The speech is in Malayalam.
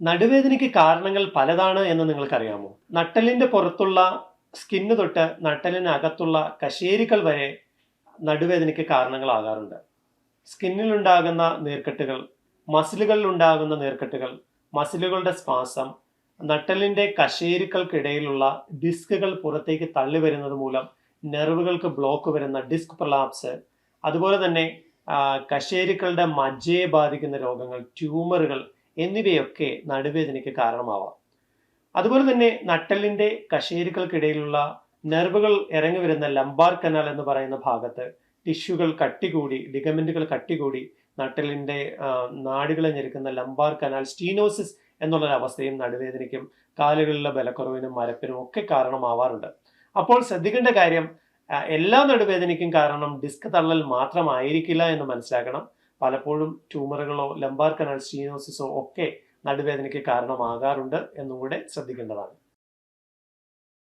നടുവേദനയ്ക്ക് കാരണങ്ങൾ പലതാണ് എന്ന് നിങ്ങൾക്കറിയാമോ? നട്ടലിന്റെ പുറത്തുള്ള സ്കിന്ന് തൊട്ട് നട്ടലിനകത്തുള്ള കശേരികൾ വരെ നടുവേദനയ്ക്ക് കാരണങ്ങളാകാറുണ്ട്. സ്കിന്നിലുണ്ടാകുന്ന നീർക്കെട്ടുകൾ മസിലുകളിൽ ഉണ്ടാകുന്ന നീർക്കെട്ടുകൾ മസിലുകളുടെ സ്പാസം നട്ടലിന്റെ കശേരുക്കൾക്കിടയിലുള്ള ഡിസ്കുകൾ പുറത്തേക്ക് തള്ളി വരുന്നത് മൂലം നെർവുകൾക്ക് ബ്ലോക്ക് വരുന്ന ഡിസ്ക് പ്രലാപ്സ് അതുപോലെ തന്നെ കശേരുക്കളുടെ മജ്ജയെ ബാധിക്കുന്ന രോഗങ്ങൾ ട്യൂമറുകൾ എന്നിവയൊക്കെ നടുവേദനയ്ക്ക് കാരണമാവാം. അതുപോലെ തന്നെ നട്ടലിന്റെ കശേരുക്കൾക്കിടയിലുള്ള നെർവുകൾ ഇറങ്ങി വരുന്ന ലംബാർ കനാൽ എന്ന് പറയുന്ന ഭാഗത്ത് ടിഷ്യൂകൾ കട്ടികൂടി ലിഗമെന്റുകൾ കട്ടികൂടി നട്ടലിന്റെ ആ, നാടുകളെ ഞെരുക്കുന്ന ലംബാർ കനാൽ സ്റ്റീനോസിസ് എന്നുള്ളൊരവസ്ഥയും നടുവേദനയ്ക്കും കാലുകളിലെ ബലക്കുറവിനും മരപ്പിനും ഒക്കെ കാരണമാവാറുണ്ട്. അപ്പോൾ ശ്രദ്ധിക്കേണ്ട കാര്യം എല്ലാ നടുവേദനയ്ക്കും കാരണം ഡിസ്ക് തള്ളൽ മാത്രമായിരിക്കില്ല എന്ന് മനസ്സിലാക്കണം. പലപ്പോഴും ട്യൂമറുകളോ ലംബാർ കനാൽ സ്റ്റീനോസിസോ ഒക്കെ നടുവേദനയ്ക്ക് കാരണമാകാറുണ്ട് എന്നും കൂടെ ശ്രദ്ധിക്കേണ്ടതാണ്.